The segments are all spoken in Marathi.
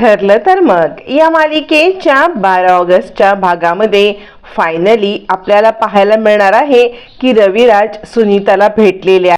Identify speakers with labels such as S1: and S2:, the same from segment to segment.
S1: ठरलं तर मग. या मालिकेच्या बारा ऑगस्टच्या भागामध्ये फायनली आपल्याला पाहायला मिळणार आहे की रविराज सुनीताला भेटलेल्या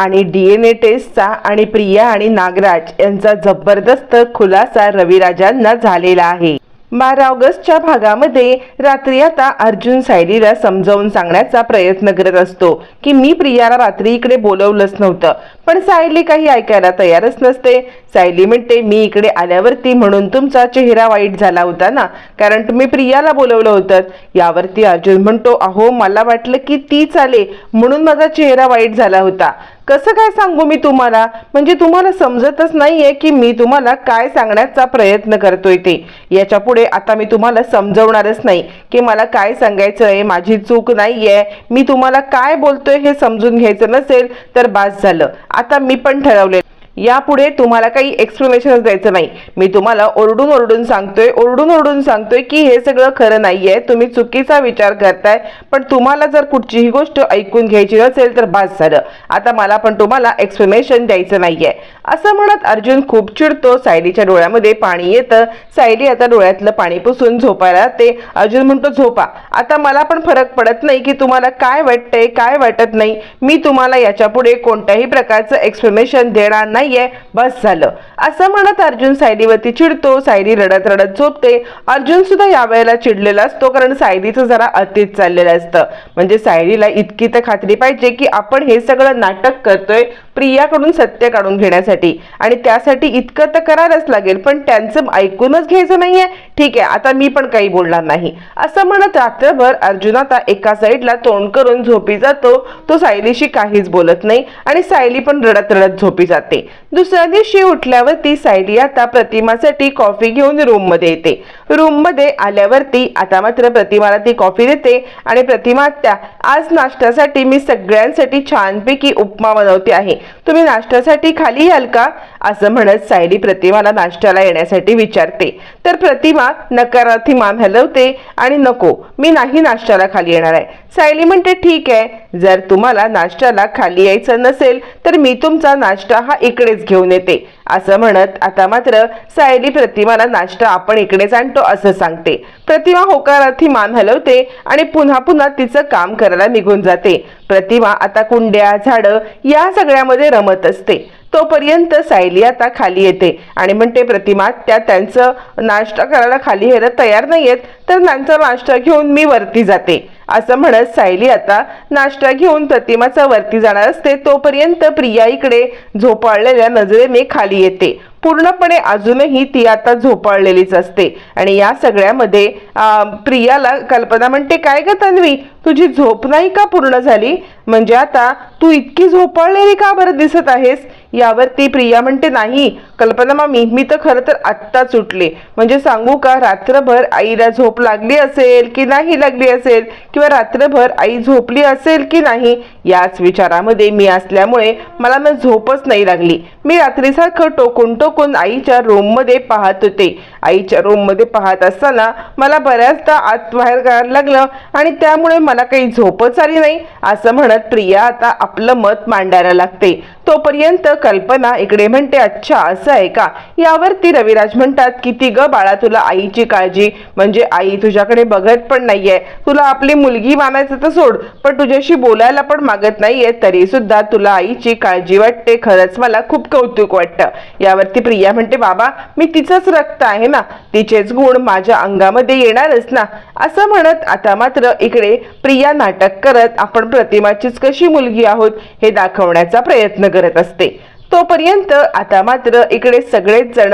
S1: आणि डी एन ए टेस्टचा आणि प्रिया आणि नागराज यांचा जबरदस्त खुलासा रविराजांना झालेला आहे. बारा ऑगस्टच्या भागामध्ये रात्री आता अर्जुन सायलीला समजावून सांगण्याचा प्रयत्न करत असतो की मी प्रियाला रात्री इकडे बोलवलंच नव्हतं पण सायली काही ऐकायला तयारच नसते. सायली म्हणते मी इकडे आल्यावरती म्हणून तुमचा चेहरा वाईट झाला होता ना कारण तुम्ही प्रियाला बोलवलं होतं. यावरती अर्जुन म्हणतो अहो मला वाटलं की ती चाले म्हणून माझा चेहरा वाईट झाला होता. कसं काय सांगू मी तुम्हाला? म्हणजे तुम्हाला समजतच नाहीये की मी तुम्हाला काय सांगण्याचा प्रयत्न करतोय ते. याच्यापुढे आता मी तुम्हाला समजवणारच नाही की मला काय सांगायचं आहे माझी चूक नाहीये. मी तुम्हाला काय बोलतोय हे समजून घ्यायचं नसेल तर बास झालं. आता मी पण ठरवले यापुढे तुम्हाला काही एक्सप्लेनेशनच द्यायचं नाही. मी तुम्हाला ओरडून ओरडून सांगतोय ओरडून ओरडून सांगतोय की हे सगळं खरं नाहीये. तुम्ही चुकीचा विचार करताय पण तुम्हाला जर कुठचीही गोष्ट ऐकून घ्यायची नसेल तर बास झालं. आता मला पण तुम्हाला एक्सप्लेनेशन द्यायचं नाहीये. असं म्हणत अर्जुन खूप चिडतो. सायलीच्या डोळ्यामध्ये पाणी येतं. सायली आता डोळ्यातलं पाणी पुसून झोपायला ते अर्जुन म्हणतो झोपा. आता मला पण फरक पडत नाही की तुम्हाला काय वाटतंय काय वाटत नाही. मी तुम्हाला याच्यापुढे कोणत्याही प्रकारचं एक्सप्लेनेशन देणार नाही. नाहीये. बस झालं. असं म्हणत अर्जुन सायलीवरती चिडतो. सायली रडत रडत झोपते. अर्जुन सुद्धा यावेळेला चिडलेला असतो कारण सायलीचं जरा अतीत चाललेलं असतं. म्हणजे सायलीला इतकी तर खात्री पाहिजे की आपण हे सगळं नाटक करतोय प्रियाकडून सत्य काढून घेण्यासाठी. आणि त्यासाठी इतकं तर करायलाच लागेल पण त्यांचं ऐकूनच घ्यायचं नाहीये. ठीक आहे आता मी पण काही बोलणार नाही. असं म्हणत रात्रभर अर्जुन आता एका साईडला तोंड करून झोपी जातो. तो सायलीशी काहीच बोलत नाही आणि सायली पण रडत रडत झोपी जाते. दुसऱ्या दिवशी उठल्यावरती सायली आता प्रतिमासाठी कॉफी घेऊन रूममध्ये येते. रूममध्ये आल्यावरती आता मात्र प्रतिमाला ती कॉफी देते आणि प्रतिमा त्या आज नाश्त्यासाठी मी सगळ्यांसाठी छानपैकी उपमा बनवते आहे. तुम्ही नाश्त्यासाठी खाली याल का? असं म्हणत सायली प्रतिमाला नाश्त्याला येण्यासाठी विचारते. तर प्रतिमा नकारार्थी मान हलवते आणि नको मी नाही नाश्त्याला खाली येणार आहे. सायली म्हणते ठीक आहे जर तुम्हाला नाश्त्याला खाली यायचं नसेल तर मी तुमचा नाश्ता हा इकडेच घेऊन येते. असं म्हणत आता मात्र सायली प्रतिमाला नाश्ता आपण इकडेच आणतो. असं सांगते. प्रतिमा होकारार्थी मान हलवते आणि पुन्हा पुन्हा तिचं काम करायला निघून जाते. प्रतिमा आता कुंड्या झाडं या सगळ्यामध्ये रमत असते. तोपर्यंत सायली आता खाली येते आणि म्हणते प्रतिमा त्या त्यांचं नाश्ता करायला खाली यायला तयार नाही आहेत तर त्यांचा नाश्ता घेऊन मी वरती जाते. असं म्हणत सायली आता नाश्ता घेऊन प्रतिमाचा वरती जाणार असते. तोपर्यंत प्रिया इकडे झोपाळलेल्या नजरेने खाली येते. पूर्णपणे अजूनही ती आता झोपाळलेलीच असते. आणि या सगळ्यामध्ये प्रियाला कल्पना म्हणते काय ग तन्वी तुझी झोप नाही का पूर्ण झाली? म्हणजे आता तू इतकी झोपाळलेली का बरं दिसत आहेस? यावरती प्रिया म्हणते नाही कल्पना मामी मी तर खरं तर आत्ताच उठले. म्हणजे सांगू का रात्रभर आईला झोप लागली असेल की नाही लागली असेल? किंवा रात्रभर आई झोपली असेल की नाही? याच विचारामध्ये मी असल्यामुळे मला ना झोपच नाही लागली. मी रात्रीसारखं टोकून टोकून आईच्या रूममध्ये पाहत होते. आईच्या रूममध्ये पाहत असताना मला बऱ्याचदा आत बाहेर करायला लागलं आणि त्यामुळे मला काही झोपच आली नाही. असं म्हणत प्रिया आता आपलं मत मांडायला लागते. तोपर्यंत कल्पना इकडे म्हणते अच्छा असं आहे का? यावरती रविराज म्हणतात किती ग बाळा तुला आईची काळजी. म्हणजे आई तुझ्याकडे बघत पण नाहीये. तुला आपली मुलगी मानायचं तर सोड पण तुझ्याशी बोलायला पण मागत नाहीये. तरी सुद्धा तुला आईची काळजी वाटते. खरंच मला खूप कौतुक वाटतं. यावरती प्रिया म्हणते बाबा मी तिचंच रक्त आहे ना. तिचेच गुण माझ्या अंगामध्ये येणारच ना. असं म्हणत आता मात्र इकडे प्रिया नाटक करत आपण प्रतिमाचीच कशी मुलगी आहोत? हे दाखवण्याचा प्रयत्न करतो असते. तोपर्यंत आता मात्र इकडे सगळेच जण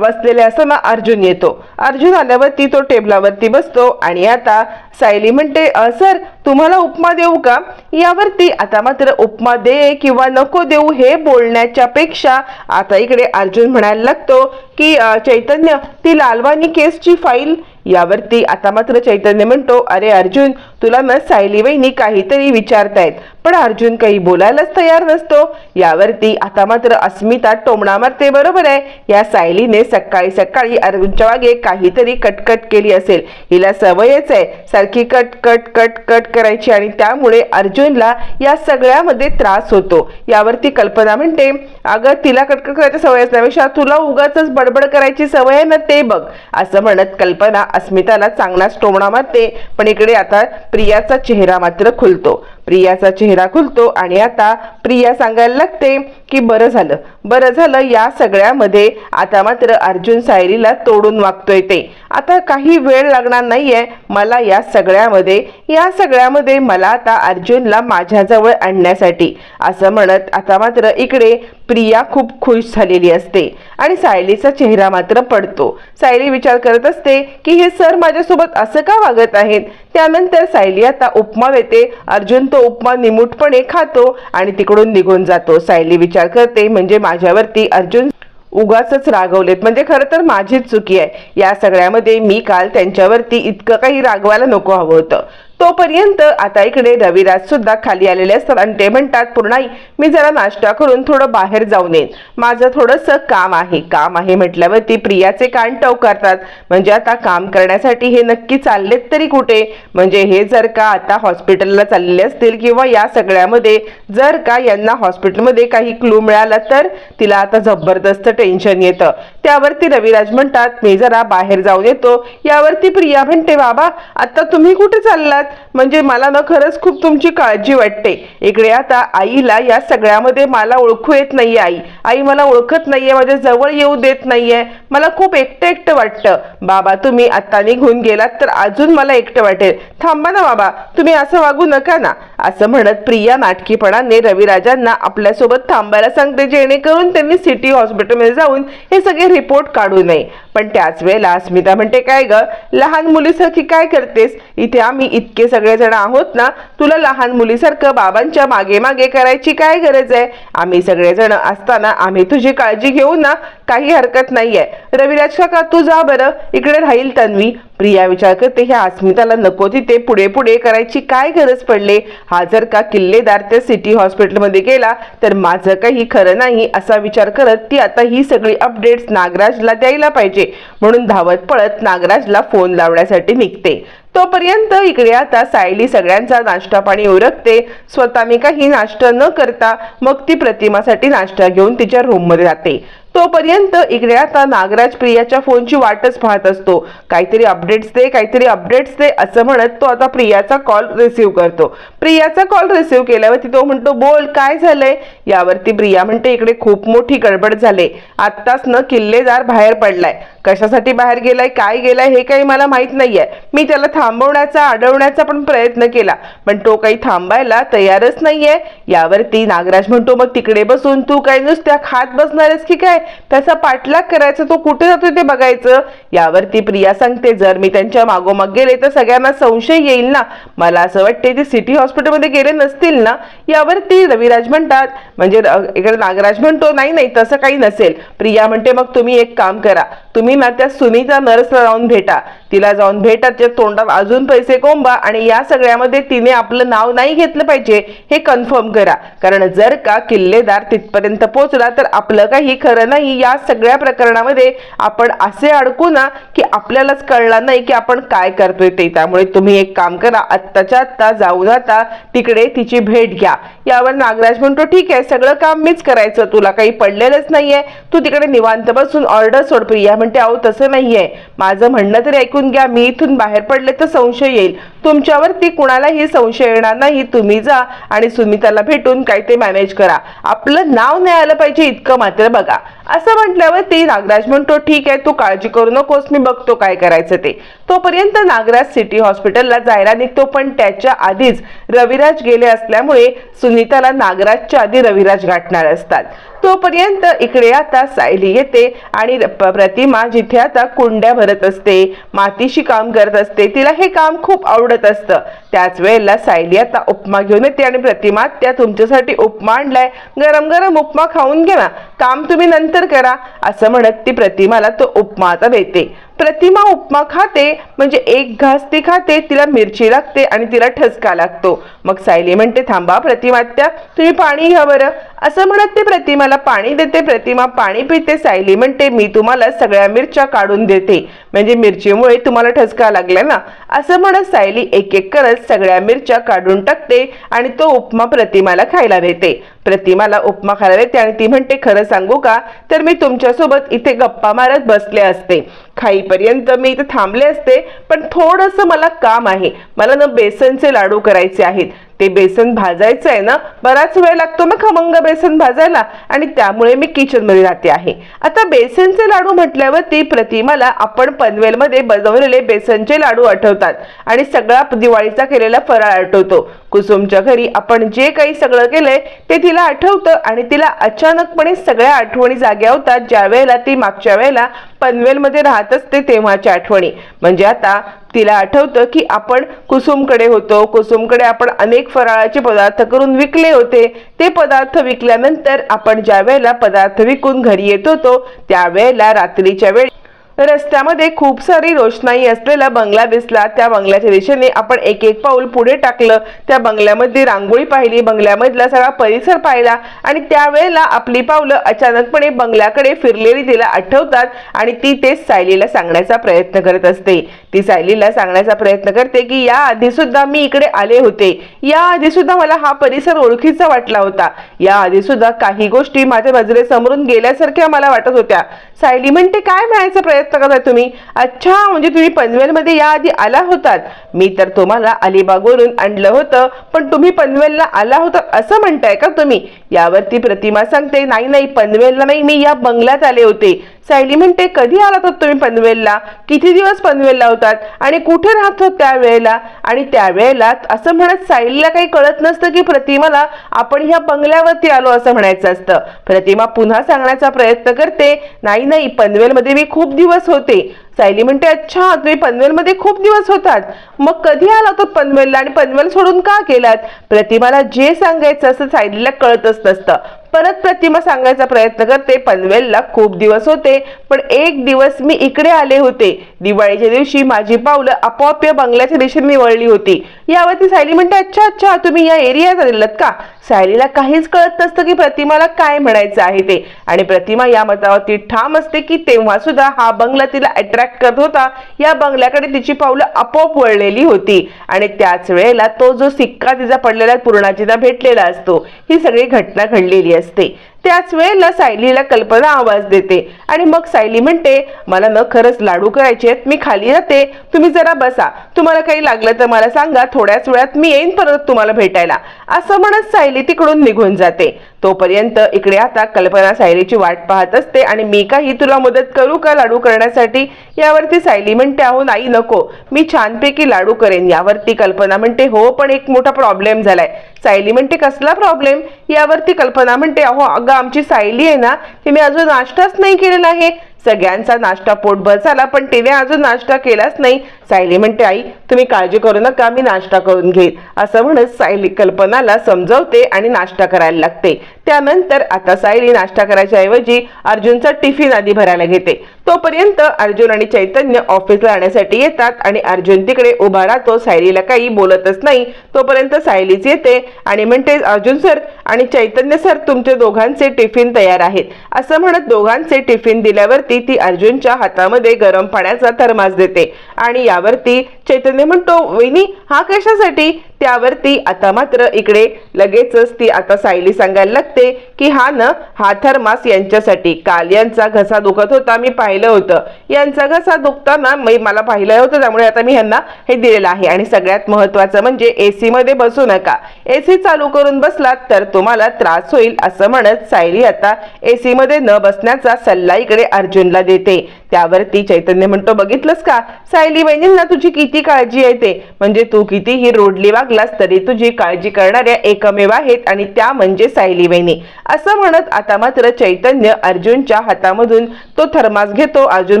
S1: बसलेले असताना अर्जुन येतो. अर्जुन आल्यावरती तो टेबलावरती बसतो आणि आता सायली म्हणते सर तुम्हाला उपमा देऊ का? यावरती आता मात्र उपमा दे किंवा नको देऊ हे बोलण्याच्या पेक्षा आता इकडे अर्जुन म्हणायला लागतो की चैतन्य ती लालवानी केसची फाईल? यावरती आता मात्र चैतन्य म्हणतो अरे अर्जुन तुला ना सायली वहिनी काहीतरी विचारतायत. पण अर्जुन काही बोलायलाच तयार नसतो. यावरती आता मात्र अस्मिता टोमणा मारते बरोबर आहे? या सायलीने सकाळी सकाळी अर्जुनच्या मागे काहीतरी कटकट केली असेल. हिला सवयच आहे. सारखी कट कट कट कट करायची आणि त्यामुळे अर्जुनला या सगळ्यामध्ये त्रास होतो. यावरती कल्पना म्हणते अगं तिला कटकट करायची सवय असण्यापेक्षा तुला उगाच बडबड करायची सवय आहे ना ते बघ. असं म्हणत कल्पना अस्मिताला चांगलाच टोमणा मारते. पण इकडे आता प्रियाचा चेहरा मात्र खुलतो. प्रियाचा चेहरा खुलतो आणि आता प्रिया सांगायला लागते की बरं झालं. बरं झालं या सगळ्यामध्ये आता मात्र अर्जुन सायलीला तोडून वागतोय ते. आता काही वेळ लागणार नाहीये. मला या सगळ्यामध्ये या सगळ्यामध्ये मला आता अर्जुनला माझ्याजवळ आणण्यासाठी. असं म्हणत आता मात्र इकडे प्रिया खूप खुश झालेली असते आणि सायलीचा चेहरा मात्र पडतो. सायली विचार करत असते की हे सर माझ्यासोबत असं का वागत आहेत? त्यानंतर सायली आता उपमा देते. अर्जुन तो उपमा निमूटपणे खातो आणि तिकडून निघून जातो. सायली विचार करते म्हणजे माझ्यावरती अर्जुन उगाच रागवलेत. म्हणजे खरं तर माझीच चुकी आहे. या सगळ्यामध्ये मी काल त्यांच्यावरती इतकं काही रागवायला नको हवं होतं. तोपर्यंत आता इकडे रविराज सुद्धा खाली आलेले असतात आणि ते म्हणतात पूर्णाई मी जरा नाश्ता करून थोडं बाहेर जाऊन येईन. माझं थोडंसं काम आहे काम आहे म्हटल्यावरती प्रियाचे कान टवकारतात. म्हणजे आता काम करण्यासाठी हे नक्की चाललेत तरी कुठे? म्हणजे हे जर का आता हॉस्पिटलला चाललेले असतील किंवा या सगळ्यामध्ये जर का यांना हॉस्पिटलमध्ये काही क्लू मिळाला तर तिला आता जबरदस्त टेन्शन येतं. त्यावरती रविराज म्हणतात मी जरा बाहेर जाऊन येतो. यावरती प्रिया म्हणते बाबा आता तुम्ही कुठे चाललात? म्हणजे मला ना खरंच खूप तुमची काळजी वाटते. इकडे आता आईला या सगळ्यामध्ये मला ओळखू येत नाहीये आई. आई मला ओळखत नाहीये माझ्या जवळ येऊ देत नाहीये. मला खूप एकटं एकटं वाटतं. बाबा तुम्ही आता निघून गेलात तर अजून मला एकटं वाटेल. थांबा ना बाबा तुम्ही असं वागू नका ना. असं म्हणत प्रिया नाटकीपणाने रविराजांना आपल्यासोबत थांबायला सांगते जेणेकरून त्यांनी सिटी हॉस्पिटलमध्ये जाऊन हे सगळे रिपोर्ट काढू नये. पण त्याच वेळेला अस्मिता म्हणते काय ग? लहान मुलीसारखी काय करतेस? इथे आम्ही इतके सगळेजण आहोत ना तुला लहान मुलीसारखं बाबांच्या मागे मागे करायची काय गरज आहे? आम्ही सगळेजण असताना आम्ही तुझी काळजी घेऊ ना काही हरकत नाहीये. रविराज काका तू जा बरं. इकडे राहील तन्वी. प्रिया विचार करते ह्या अस्मिताला नको तिथे पुढे पुढे करायची काय गरज पडले? हा जर का किल्लेदार त्या सिटी हॉस्पिटलमध्ये गेला तर माझं काही खरं नाही असा विचार करत ती आता ही सगळी अपडेट्स नागराजला द्यायला पाहिजे. म्हणून धावत पळत नागराजला फोन लावण्यासाठी निघते. तोपर्यंत इकडे आता सायली सगळ्यांचा नाश्ता पाणी उरकते. स्वतः मी काही नाश्ता न करता मग ती प्रतिमासाठी नाश्ता घेऊन तिच्या रूममध्ये जाते. तोपर्यंत इकडे आता नागराज प्रियाच्या फोनची वाटच पाहत असतो. काहीतरी अपडेट्स दे काहीतरी अपडेट्स दे असं म्हणत तो आता प्रियाचा कॉल रिसीव्ह करतो. प्रियाचा कॉल रिसीव्ह केल्यावरती तो म्हणतो बोल काय झालंय? यावरती प्रिया म्हणते इकडे खूप मोठी गडबड झाले. आत्ताच न किल्लेदार बाहेर पडलाय. कशासाठी बाहेर गेलाय काय गेलाय हे काही मला माहीत नाहीये. मी त्याला थांबवण्याचा अडवण्याचा पण प्रयत्न केला. पण तो काही थांबायला तयारच नाहीये. यावरती नागराज म्हणतो मग तिकडे बसून तू काही नुसत्या खात बसणारच की काय? त्याचा पाठलाग करायचा तो कुठे जातो ते बघायचं. यावरती प्रिया सांगते जर मी त्यांच्या मागोमाग गेले तर सगळ्यांना संशय येईल ना. मला असं वाटते ते सिटी हॉस्पिटलमध्ये गेले नसतील ना. यावरती रविराज म्हणतात म्हणजे इकडे नागराज म्हणतो नाही नाही तसं काही नसेल. प्रिया म्हणते मग तुम्ही एक काम करा. तुम्ही ना त्या सुनीता नर्सला जाऊन भेटा. तिला जाऊन भेटाच्या तोंडात अजून पैसे कोंबा आणि या सगळ्यामध्ये तिने आपलं नाव नाही घेतलं पाहिजे हे कन्फर्म करा. कारण जर का किल्लेदार तिथपर्यंत पोहोचला तर आपलं काही खरं नाही. या सगळ्या प्रकरणामध्ये आपण असे अडकू ना की आपल्यालाच कळणार नाही की आपण काय करतोय ते. त्यामुळे तुम्ही एक काम करा आत्ताच्या आत्ता जाऊन आता तिकडे तिची भेट घ्या. यावर नागराज म्हणतो ठीक आहे सगळं काम मीच करायचं तुला काही पडलेलंच नाहीये. तू तिकडे निवांत बसून ऑर्डर सोड प्रिया. म्हणते अहो तसं नाहीये. माझं म्हणणं तरी ऐकून घ्या मी इथून बाहेर पडले तर संशय येईल. तुमच्यावरती कुणालाही संशय येणार नाही तुम्ही जा आणि सुमिताला भेटून काय ते मॅनेज करा. आपलं नाव नाही आलं पाहिजे इतकं मात्र बघा. असं म्हटल्यावर ती नागराज म्हणतो ठीक आहे तू काळजी करू नकोस मी बघतो काय करायचं ते. तोपर्यंत नागराज सिटी हॉस्पिटलला जायला निघतो पण त्याच्या आधीच रविराज गेले असल्यामुळे सुनीताला नागराजच्या आधी रविराज गाठणार असतात. तोपर्यंत इकडे आता सायली येते आणि प्रतिमा जिथे आता कुंड्या भरत असते मातीशी काम करत असते तिला हे काम खूप आवडत असतं. त्याच वेळेला सायली आता उपमा घेऊन येते आणि प्रतिमा त्या तुमच्यासाठी उपमा आणलाय. गरम गरम उपमा खाऊन घ्या ना. काम तुम्ही नंतर करा. असं म्हणत ती प्रतिमाला तो उपमा आता देते. प्रतिमा उपमा खाते म्हणजे एक घास ती खाते तिला मिरची लागते आणि तिला ठसका लागतो. मग सायली म्हणते थांबा प्रतिमा त्या तुम्ही पाणी घ्या बरं. असं म्हणत ते प्रतिमाला पाणी देते प्रतिमा पाणी पिते. सायली म्हणते मी तुम्हाला सगळ्या मिरच्या काढून देते. म्हणजे मिरचीमुळे तुम्हाला ठसका लागला ना? असं म्हणत सायली एक एक करत सगळ्या मिरच्या काढून टाकते आणि तो उपमा प्रतिमाला खायला देते. प्रतिमाला उपमा खायला येते आणि ती म्हणते खरं सांगू का? तर मी तुमच्यासोबत इथे गप्पा मारत बसले असते. खाईपर्यंत मी इथे थांबले असते पण थोडंसं मला काम आहे. मला ना बेसनचे लाडू करायचे आहेत. ते बेसन भाजायचं आहे ना बराच वेळ लागतो ना खमंग बेसन भाजायला. आणि त्यामुळे मी किचनमध्ये राहते आहे. आता बेसनचे लाडू म्हटल्यावरती प्रतिमाला आपण पनवेलमध्ये बनवलेले बेसनचे लाडू आठवतात. आणि सगळा दिवाळीचा केलेला फराळ आठवतो. कुसुमच्या घरी आपण जे काही सगळं केलंय ते तिला आठवतं आणि तिला अचानकपणे सगळ्या आठवणी जाग्या होतात ज्या वेळेला ती मागच्या वेळेला पनवेलमध्ये राहत असते तेव्हाच्या आठवणी. म्हणजे आता तिला आठवतं की आपण कुसुमकडे होतो. कुसुमकडे आपण अनेक फराळाचे पदार्थ करून विकले होते. ते पदार्थ विकल्यानंतर आपण ज्या वेळेला पदार्थ विकून घरी येत होतो त्यावेळेला रात्रीच्या वेळी रस्त्यामध्ये खूप सारी रोषणाई असलेला बंगला दिसला. त्या बंगल्याच्या दिशेने आपण एक एक पाऊल पुढे टाकलं. त्या बंगल्यामध्ये रांगोळी पाहिली. बंगल्यामधला सगळा परिसर पाहिला आणि त्यावेळेला आपली पावलं अचानकपणे बंगल्याकडे फिरलेली तिला आठवतात आणि ती ते सायलीला सांगण्याचा प्रयत्न करत असते. ती सायलीला सांगण्याचा प्रयत्न करते की या आधी सुद्धा मी इकडे आले होते. या आधी सुद्धा मला हा परिसर ओळखीचा वाटला होता. या आधी सुद्धा काही गोष्टी माझ्या नजरे समोरून गेल्यासारख्या मला वाटत होत्या. सायली म्हणते काय म्हणायचा प्रयत्न करताय तुम्ही? अच्छा म्हणजे तुम्ही पनवेलमध्ये याआधी आला होतात. मी तर तुम्हाला अलिबागवरून आणलं होतं पण तुम्ही पनवेलला आला होता असं म्हणताय का तुम्ही? यावरती प्रतिमा सांगते नाही नाही पनवेलला नाही मी या बंगल्यात आले होते. सायली म्हणते कधी आलात होत तुम्ही पनवेलला? किती दिवस पनवेलला होतात? आणि कुठे राहत होत त्यावेळेला? आणि त्यावेळेला असं म्हणत सायलीला काही कळत नसतं की प्रतिमाला आपण ह्या बंगल्यावरती आलो असं म्हणायचं असतं. प्रतिमा पुन्हा सांगण्याचा प्रयत्न करते नाही नाही पनवेलमध्ये मी खूप दिवस होते. सायली म्हणते अच्छा तुम्ही पनवेलमध्ये खूप दिवस होतात. मग कधी आला तो पनवेलला आणि पनवेल सोडून का गेलात? प्रतिमाला जे सांगायचं असं सायलीला कळतच नसतं. परत प्रतिमा सांगायचा प्रयत्न करते पनवेलला खूप दिवस होते पण एक दिवस मी इकडे आले होते. दिवाळीच्या दिवशी माझी पावलं आपोआप या बंगल्याच्या दिशेने वळली होती. यावरती सायली म्हणते अच्छा अच्छा तुम्ही या एरियात आलेलात का? सायलीला काहीच कळत नसतं की प्रतिमाला काय म्हणायचं आहे ते. आणि प्रतिमा या मतावरती ठाम असते की तेव्हा सुद्धा हा बंगला तिला अट्रॅक्ट करत होता या बंगल्याकडे तिची पावलं आपोआप वळलेली होती. आणि त्याच वेळेला तो जो सिक्का तिचा पडलेला पूर्णाजीला भेटलेला असतो ही सगळी घटना घडलेली असते. त्याच वेळेला सायलीला कल्पना आवाज देते. आणि मग सायली म्हणते मला न खरंच लाडू करायचे आहेत मी खाली जाते तुम्ही जरा बसा. तुम्हाला काही लागलं तर मला सांगा थोड्याच वेळात मी येईन परत तुम्हाला भेटायला. असं म्हणत सायली तिकडून निघून जाते. तोपर्यंत इकडे आता कल्पना सायलीची वाट पाहत असते आणि मी काही तुला मदत करू का लाडू करण्यासाठी? यावरती सायली म्हणते अहो नाही नको. मी छानपैकी लाडू करेन. यावरती कल्पना म्हणते हो पण एक मोठा प्रॉब्लेम झालाय. सायली म्हणते कसला प्रॉब्लेम यावरती कल्पना म्हणते अहो अगं आमची सायली आहे ना तिने अजून नाश्ताच नाही केलेला आहे. सगळ्यांचा नाश्ता पोटभर झाला पण तिने अजून नाश्ता केलाच नाही. सायली म्हणते आई तुम्ही काळजी करू नका मी नाश्ता करून घेईन असं म्हणत सायली कल्पनाला समजवते आणि नाश्ता करायला लागते. त्यानंतर आता सायली नाश्ता करायच्या ऐवजी अर्जुनचा टिफिन आधी भरायला घेते. तोपर्यंत अर्जुन आणि चैतन्य ऑफिसला जाण्यासाठी येतात आणि अर्जुन तिकडे उभा राहतो सायलीला काही बोलतच नाही. तोपर्यंत सायलीच येते आणि म्हणते अर्जुन सर आणि चैतन्य सर तुमचे दोघांचे टिफिन तयार आहेत. असं म्हणत दोघांचे टिफिन दिल्यावरती ती अर्जुनच्या हातामध्ये गरम पाण्याचा थर्मास देते आणि यावरती चैतन्य म्हणतो वहिनी हा कशासाठी? त्यावरती आता मात्र इकडे लगेचच ती आता सायली सांगायला लागते की हा न हा थर्मास यांच्यासाठी. काल यांचा घसा दुखत होता मी पाहिलं होतं. यांचा घसा दुखताना मी मला पाहिलं होतं त्यामुळे आता मी ह्यांना हे दिलेलं आहे. आणि सगळ्यात महत्वाचं म्हणजे एसी मध्ये बसू नका. एसी चालू करून बसलात तर तुम्हाला त्रास होईल असं म्हणत सायली आता एसी मध्ये न बसण्याचा सल्ला इकडे अर्जुनला देते. त्यावरती चैतन्य म्हणतो बघितलंस का? सायली बहिणींना तुझी किती काळजी आहे ते? म्हणजे तू कितीही रोडली वागलास तरी तुझी काळजी करणाऱ्या एकमेव आहेत आणि त्या म्हणजे सायली बहिणी. असं म्हणत आता मात्र चैतन्य अर्जुनच्या हातामधून तो थर्मास घेतो. अर्जुन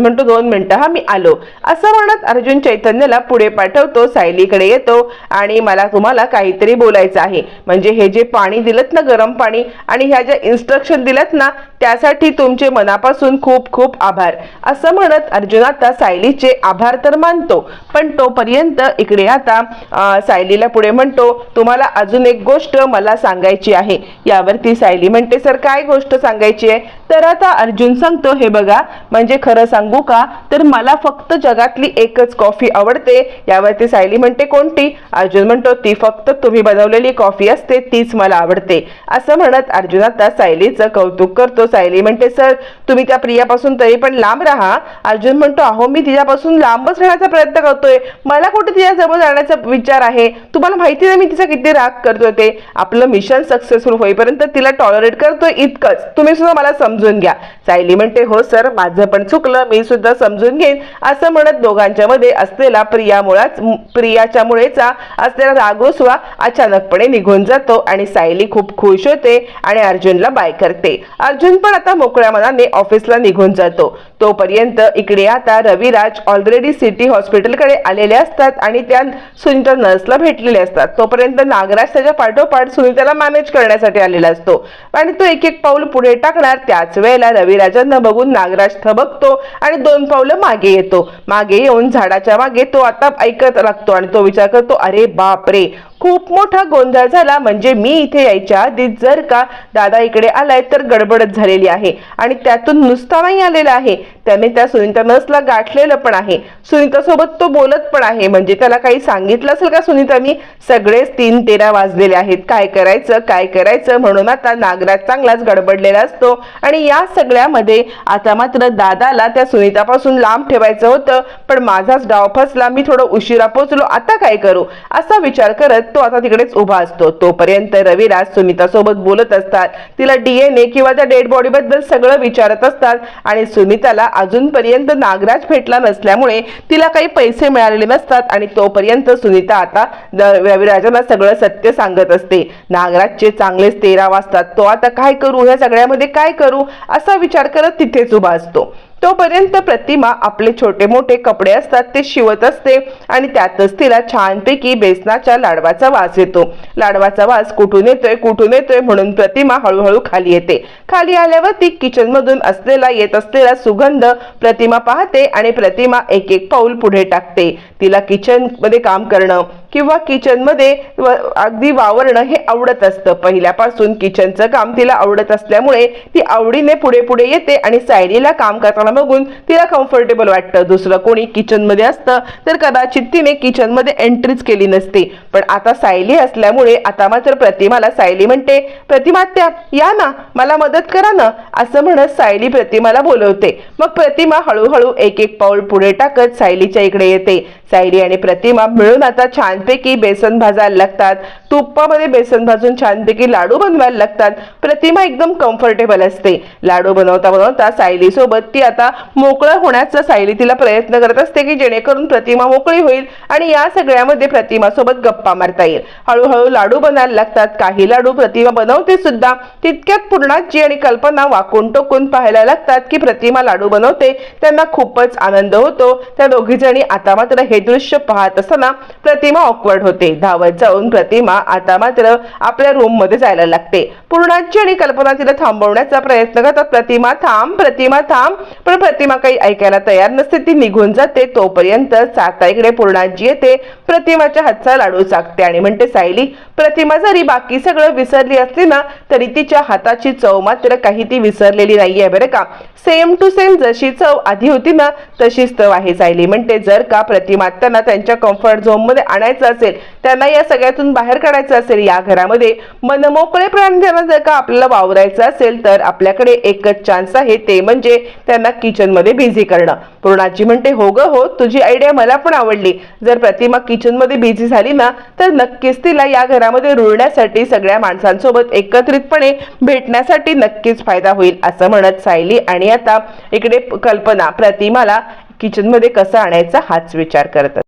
S1: म्हणतो दोन मिनिटं हा मी आलो. असं म्हणत अर्जुन चैतन्यला पुढे पाठवतो. सायलीकडे येतो आणि मला तुम्हाला काहीतरी बोलायचं आहे. म्हणजे हे जे पाणी दिलत ना गरम पाणी आणि ह्या ज्या इन्स्ट्रक्शन दिल्यात ना त्यासाठी तुमचे मनापासून खूप खूप आभार. असं म्हणत अर्जुन आता सायलीचे आभार तर मानतो पण तोपर्यंत इकडे आता सायलीला पुढे म्हणतो तुम्हाला अजून एक गोष्ट मला सांगायची आहे. यावरती सायली म्हणते सर काय गोष्ट सांगायची आहे? तर आता अर्जुन सांगतो हे बघा म्हणजे खरं सांगू का? तर मला फक्त जगातली एकच कॉफी आवडते. यावरती सायली म्हणते कोणती? अर्जुन म्हणतो ती फक्त तुम्ही बनवलेली कॉफी असते तीच मला आवडते. असं म्हणत अर्जुन आता सायलीचं कौतुक करतो. सायली म्हणते सर तुम्ही त्या प्रियापासून तरी पण लांब राहा. अर्जुन म्हणतो अहो मी तिच्यापासून लांबच राहण्याचा प्रयत्न करतोय. मला कुठे तिच्याजवळ जाण्याचा विचार आहे? तुम्हाला माहिती नाही मी तिचा किती राग करतोय ते. आपलं मिशन सक्सेसफुल होईपर्यंत तिला टॉलरेट करतोय इतकंच. तुम्ही सुद्धा मला समजून घ्या. सायली म्हणते हो सर माझं पण चुकलं मी सुद्धा समजून घेईन. असं म्हणत दोघांच्या मध्ये असलेला प्रियामुळाच प्रियाच्या मुळेचा असलेला रागोसवा अचानकपणे निघून जातो आणि सायली खूप खुश होते आणि अर्जुनला बाय करते. अर्जुन पण आता मोकळ्या मनाने ऑफिसला निघून जातो. तोपर्यंत इकडे आता रविराज ऑलरेडी सिटी हॉस्पिटलकडे आलेले असतात आणि त्या सुनीता नर्सला भेटलेले असतात. तोपर्यंत नागराज त्याच्या पाठोपाठ सुनीताला मॅनेज करण्यासाठी आलेला असतो. आणि तो एक एक पाऊल पुढे टाकणार त्या त्याच वेळेला रविराजांना बघून नागराज थबकतो आणि दोन पावलं मागे येतो. मागे येऊन झाडाच्या मागे तो आता ऐकत लागतो आणि तो विचार करतो अरे बाप रे खूप मोठा गोंधळ झाला. म्हणजे मी इथे यायच्या आधी जर का दादा इकडे आलाय तर गडबडच झालेली आहे. आणि त्यातून नुसता नाही आलेला आहे. त्याने त्या सुनीता नसला गाठलेलं पण आहे. सुनीता सोबत तो बोलत पण आहे. म्हणजे त्याला काही सांगितलं असेल का सुनीतानी सगळेच तीन तेरा वाजलेले आहेत. काय करायचं? काय करायचं? म्हणून आता नागराज चांगलाच गडबडलेला असतो. आणि या सगळ्यामध्ये आता मात्र दादाला त्या सुनीतापासून लांब ठेवायचं होतं. पण माझाच डाव फसला. मी थोडं उशिरा पोचलो. आता काय करू? असा विचार करत तो आता तिकडेच उभा असतो. तोपर्यंत रविराज सुनीता सोबत बोलत असतात. तिला डीएनए किंवा त्या डेड बॉडी बद्दल सगळं विचारत असतात. आणि सुनीताला अजूनपर्यंत नागराज भेटला नसल्यामुळे तिला काही पैसे मिळालेले नसतात. आणि तोपर्यंत सुनीता आता रविराजांना सगळं सत्य सांगत असते. नागराजचे चांगलेच तेरा वाजतात तो आता काय करू? ह्या सगळ्यामध्ये काय करू? असा विचार करत तिथेच उभा असतो. तोपर्यंत प्रतिमा आपले छोटे मोठे कपडे असतात ते शिवत असते आणि त्यातच तिला छानपैकी बेसनाच्या लाडवाचा वास येतो. लाडवाचा वास कुठून येतोय कुठून येतोय म्हणून प्रतिमा हळूहळू खाली येते. खाली आल्यावर ती किचन मधून असलेला येत असलेला सुगंध प्रतिमा पाहते आणि प्रतिमा एक एक पाऊल पुढे टाकते. तिला किचनमध्ये काम करणं किंवा किचनमध्ये अगदी वावरणं हे आवडत असतं. पहिल्यापासून किचनचं काम तिला आवडत असल्यामुळे ती आवडीने पुढे पुढे येते आणि सायलीला काम करताना बघून तिला कम्फर्टेबल वाटतं. दुसरं कोणी किचनमध्ये असतं तर कदाचित तिने किचनमध्ये एंट्रीच केली नसते. पण आता सायली असल्यामुळे आता मात्र प्रतिमाला सायली म्हणते प्रतिमा त्या या ना मला मदत करा ना असं म्हणत सायली प्रतिमाला बोलवते. मग प्रतिमा हळूहळू एक एक पाऊल पुढे टाकत सायलीच्या इकडे येते. सायली आणि प्रतिमा मिळून आता छानपैकी बेसन भाजायला लागतात. तुप्पामध्ये बेसन भाजून छानपैकी लाडू बनवायला लागतात. प्रतिमा एकदम कम्फर्टेबल असते. लाडू बनवता बनवता सायली सोबत ती आता मोकळं होण्याचा सायली तिला प्रयत्न करत असते की जेणेकरून प्रतिमा मोकळी होईल आणि या सगळ्यामध्ये प्रतिमा सोबत गप्पा मारता येईल. हळूहळू लाडू बनायला लागतात. काही लाडू प्रतिमा बनवते सुद्धा तितक्यात पूर्णाची आणि कल्पना वाकून टोकून पाहायला लागतात की प्रतिमा लाडू बनवते. त्यांना खूपच आनंद होतो. त्या दोघी जणी आता मात्र हे दृश्य पाहत असताना प्रतिमा ऑकवर्ड होते. धावत जाऊन प्रतिमा आता मात्र आपल्या रूममध्ये जायला लागते. पूर्णाची आणि कल्पना तिला थांबवण्याचा प्रयत्न करतात. प्रतिमा थांब प्रतिमा थांब पण प्रतिमा काही ऐकायला तयार नसते. ती निघून जाते. तोपर्यंत साताईकडे पूर्णाजी येते. प्रतिमाच्या हातचा लाडू चाकते आणि म्हणते सायली प्रतिमा जरी बाकी सगळं विसरली असली ना तरी तिच्या हाताची चव मात्र काही ती विसरलेली नाहीये बरं का? सेम टू सेम जशी चव आधी होती ना तशीच चव आहे सायली. म्हणते जर का प्रतिमा त्यांना त्यांच्या कम्फर्ट झोनमध्ये आणायचं असेल त्यांना या सगळ्यातून बाहेर काढायचं असेल या घरामध्ये मनमोकळेपणाने त्यांना जर का आपल्याला वावरायचं असेल तर आपल्याकडे एकच चान्स आहे ते म्हणजे त्यांना किचनमध्ये बिझी करणं. पूर्णाजी म्हणते हो ग हो तुझी आयडिया मला पण आवडली. जर प्रतिमा किचनमध्ये बिझी झाली ना तर नक्कीच तिला या घरामध्ये रुळण्यासाठी सगळ्या माणसांसोबत एकत्रितपणे भेटण्यासाठी नक्कीच फायदा होईल असं म्हणत सायली. आणि आता इकडे कल्पना प्रतिमाला किचनमध्ये कसं आणायचा हाच विचार करतात